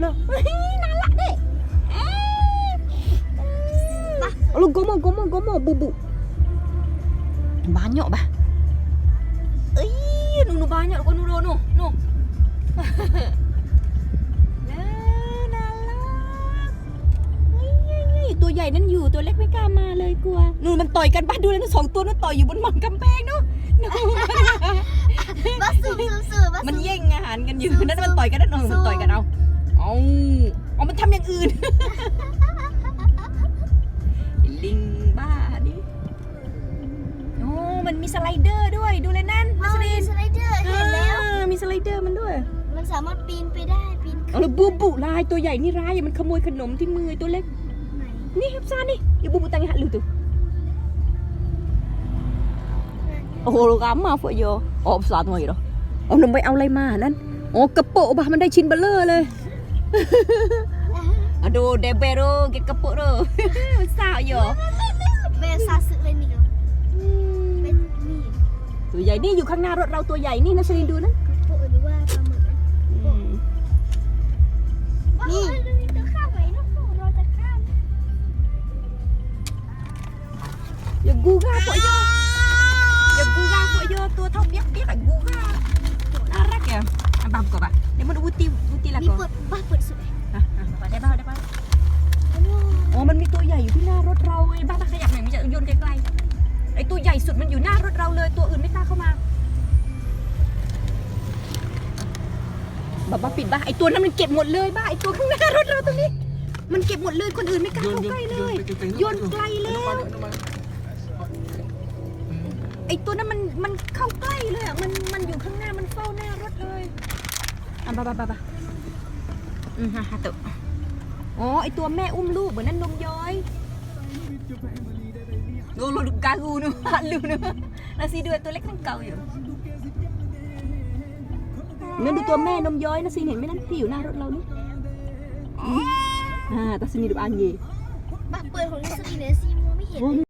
เลยเฮ้ยน่ารักเด้เอ้ย Lu gomo gomo gomo bubu. Banyak bah. Eh, nu nu banyak kau nu nu nu. Lah, น่ารักเฮ้ยตัวใหญ่นั่นอยู่ตัวเล็กไม่กล้ามาเลยกลัวนู่นมันต่อยกันป้าดูแล้วนู่นสองตัวนู่นต่อยอยู่บนหมอนกำแพงนู่นนู่นบัสซูซูซูบัสมันซูแย่งอาหารกันอยู่นั่นมันต่อยกันนั่นเออมันต่อยกันเอา เอาเอามันทำอย่างอื่น ลิงบ้าดิโอ้มันมีสไลเดอร์ด้วย ดูเลยนั่นมันมีสไลเดอร์เห็นแล้ว อ่ามีสไลเดอร์มันด้วย มันสามารถปีนไปได้ปีนเอาแล้วบูบูลายตัวใหญ่นี่ร้ายมันขโมยขนมที่มือตัวเล็ก ไหนนี่ครับซานี่อย่าบูบูตังหัดลูตุโอ้โหลูกอ้ำมาฝอยโยอ๋อภาษาตัวอีกเหรอเอานมไปเอาอะไรมานั่นอ๋อกระโปะบะมันได้ชิ้นเบลเลอร์เลย Aduh, debero ke kepuk tu. Besar je. เบลซาสึเลยนี่เหรอเป็นนี่ตัวใหญ่นี่อยู่ข้างหน้ารถเราตัวใหญ่นี่นะชลินดูนะกระโปะหรือว่าปลาหมึกนะนี่จะข้ามไปนะพวกเราจะข้ามอย่ากูก้าฝอยโยอย่ abang kau pak dia mau uti uti lah มี kau เปิดบ้าเปิดสุดเลย ah ah ได้ป่ะได้ป่ะอ๋อ มันมีตัวใหญ่อยู่ที่หน้ารถเราไอ้บ้าบ้าขยับหน่อยมันจะโยนไกลๆ ไอ้ตัวใหญ่สุดมันอยู่หน้ารถเราเลย ตัวอื่นไม่กล้าเข้ามาบ้าบ้าปิดบ้าไอ้ตัวนั้นมันเก็บหมดเลยบ้าไอ้ตัวข้างหน้ารถเราตรงนี้ มันเก็บหมดเลยคนอื่นไม่กล้าเข้าใกล้เลย โยนไกลแล้ว ไอตัวนั้นมันมันเข้าใกล้ อะบาบาบาบาอืมฮะฮะตุอ๋อไอตัวแม่อุ้มลูกเหมือนนั่นนมย้อยโอ้โหดูกากูนู่นฮัลลูนู่นนาซีดูตัวเล็กทั้งเก่าอยู่นั่นดูตัวแม่นมย้อยนะซีเห็นไหมนั่นที่อยู่หน้ารถเรานี่อ่าตาซีนี่ดูอันยีบ้าเปิดของนี่สุดเลยซีมองไม่เห็นเลย